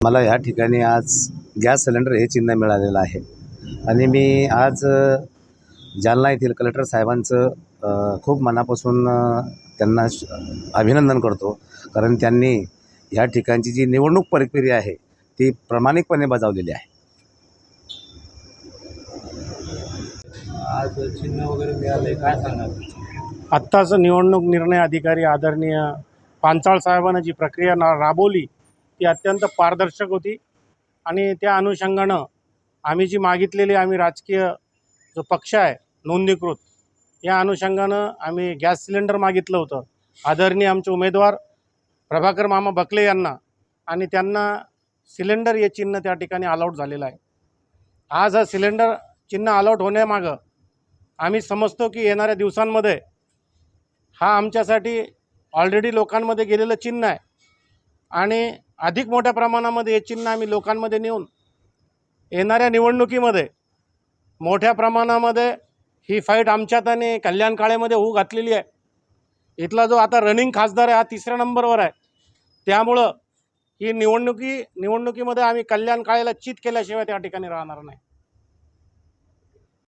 मला या ठिकाणी आज गॅस सिलेंडर हे चिन्ह मिळालेलं आहे. आणि मी आज जालना येथील कलेक्टर साहेबांचं खूप मनापासून त्यांना श- अभिनंदन करतो. कारण त्यांनी ह्या ठिकाणची जी निवडणूक प्रक्रिया आहे ती प्रामाणिकपणे बजावलेली आहे. आज चिन्ह वगैरे मिळालंय काय आत्ताच निवडणूक निर्णय अधिकारी आदरणीय पांचाळ साहेबांनी जी प्रक्रिया ना राबवली ती अत्यंत पारदर्शक होती. आणि त्या अनुषंगानं आम्ही जी मागितलेली आम्ही राजकीय जो पक्ष आहे नोंदणीकृत या अनुषंगानं आम्ही गॅस सिलेंडर मागितलं होतं. आदरणीय आमचे उमेदवार प्रभाकर मामा बकले यांना आणि त्यांना सिलेंडर हे चिन्ह त्या ठिकाणी अलॉट झालेलं आहे. आज हा सिलेंडर चिन्ह अलॉट होण्यामागं आम्ही समजतो की येणाऱ्या दिवसांमध्ये हा आमच्यासाठी ऑलरेडी लोकांमध्ये गेलेलं चिन्ह आहे. आणि अधिक मोठ्या प्रमाणामध्ये हे चिन्ह आम्ही लोकांमध्ये नेऊन येणाऱ्या निवडणुकीमध्ये मोठ्या प्रमाणामध्ये ही फाईट आमच्यात आणि कल्याण काळेमध्ये होऊ घातलेली आहे. इथला जो आता रनिंग खासदार आहे हा तिसऱ्या नंबरवर आहे. त्यामुळं ही निवडणुकी निवडणुकीमध्ये आम्ही कल्याण काळेला चित केल्याशिवाय त्या ठिकाणी राहणार नाही.